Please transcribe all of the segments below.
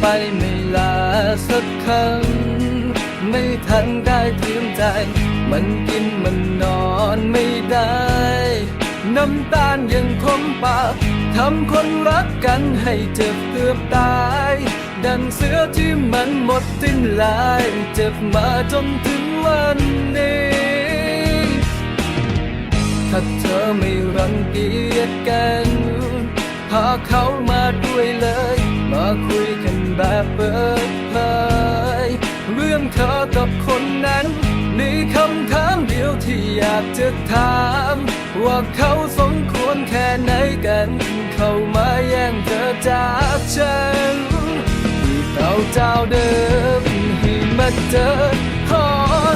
ไปไม่ลาสักคำไม่ทันได้เตรียมใจ มันกินมันนอนไม่ได้ น้ำตาลยังคงปากทำคนรักกันให้เจ็บเกือบตาย ดังเสือที่มันหมดสิ้นลาย เจ็บมาจนถึงวันนี้ถ้าเธอไม่รังเกียจกัน พาเขามาด้วยเลย มาคุยกัน แบบเปิดเผยเรื่องเธอกับคนนั้น มีคำถามเดียวที่อยากจะถาม ว่าเขาสมควรแค่ไหนกัน เข้ามาแย่งเธอจากฉันที่เก่าเจ้าเดิมให้มาเจอขอ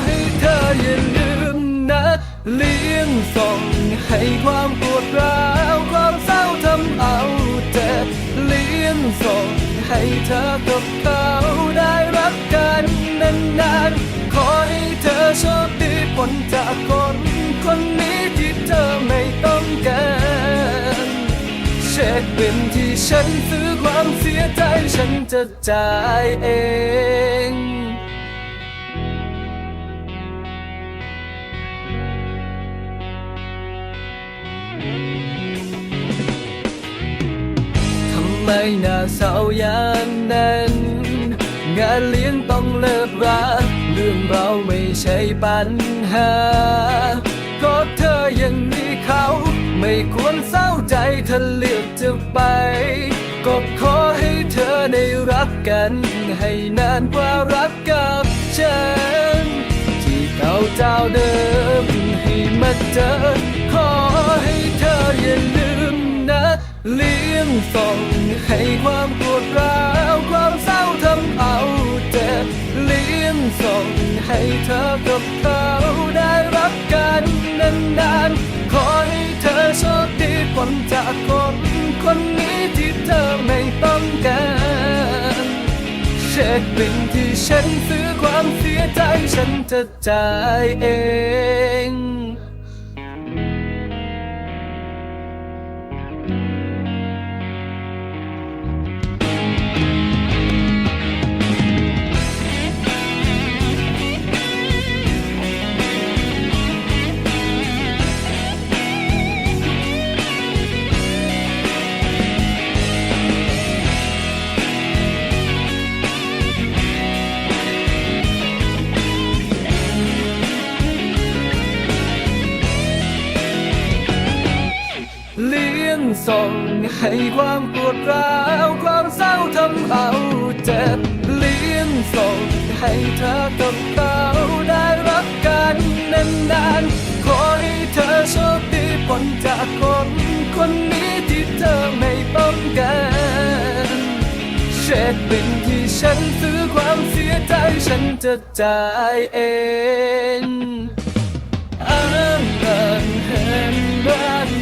ให้เธออย่าลืมนะเลี้ยงส่งให้ความปวดร้าวความเศร้าทำเอาเจ็บเลี้ยงส่ง ให้เธอกับเขาได้รักกันนานๆ ขอให้เธอโชคดีพ้นจากคนคนนี้ที่เธอไม่ต้องการเช็คบินที่ฉันซื้อความเสียใจฉันจะจ่ายเอง ไมหน้าเศร้าอย่างนั้น งานเลี้ยงต้องเลิกราเรื่องเราไม่ใช่ปัญหาก็เธอยังมีเขา ไม่ควรเศร้าใจถ้าเลือกจะไป ก็ขอให้เธอได้รักกัน ให้นานกว่ารักกับฉัน ที่เก่าเจ้าเดิมให้มาเจอขอ ให้เธอกับเขาได้รักกันนานๆ ขอให้เธอโชคดีพ้นจากคนคนนี้ที่เธอไม่ต้องการเช็คบินที่ฉันซื้อความเสียใจฉันจะจ่ายเอง ส่งให้ความปวดร้าวความเศร้าทำเอาเจ็บเลี้ยงส่งให้เธอกับเขาได้รักกันนานๆขอให้เธอโชคดีพ้นจากคนคนนี้ที่เธอไม่ต้องการเช็คบินที่ฉันซื้อความเสียใจฉันจะจ่ายเองอ้างเงินเห็นบ้าน